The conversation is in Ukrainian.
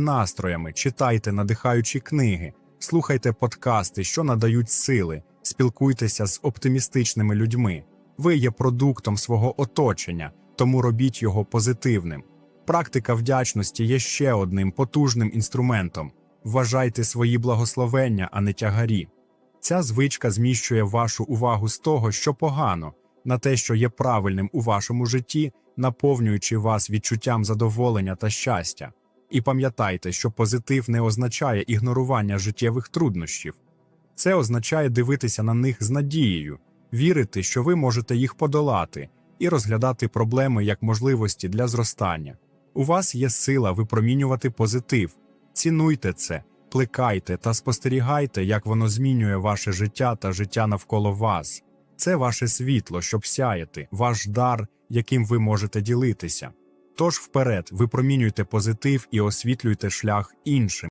настроями, читайте надихаючі книги, слухайте подкасти, що надають сили, спілкуйтеся з оптимістичними людьми. Ви є продуктом свого оточення, тому робіть його позитивним. Практика вдячності є ще одним потужним інструментом. Вважайте свої благословення, а не тягарі. Ця звичка зміщує вашу увагу з того, що погано, на те, що є правильним у вашому житті, наповнюючи вас відчуттям задоволення та щастя. І пам'ятайте, що позитив не означає ігнорування життєвих труднощів. Це означає дивитися на них з надією, вірити, що ви можете їх подолати, і розглядати проблеми як можливості для зростання. У вас є сила випромінювати позитив. Цінуйте це, плекайте та спостерігайте, як воно змінює ваше життя та життя навколо вас. Це ваше світло, щоб сяяти, ваш дар, яким ви можете ділитися. Тож вперед, випромінюйте позитив і освітлюйте шлях іншим.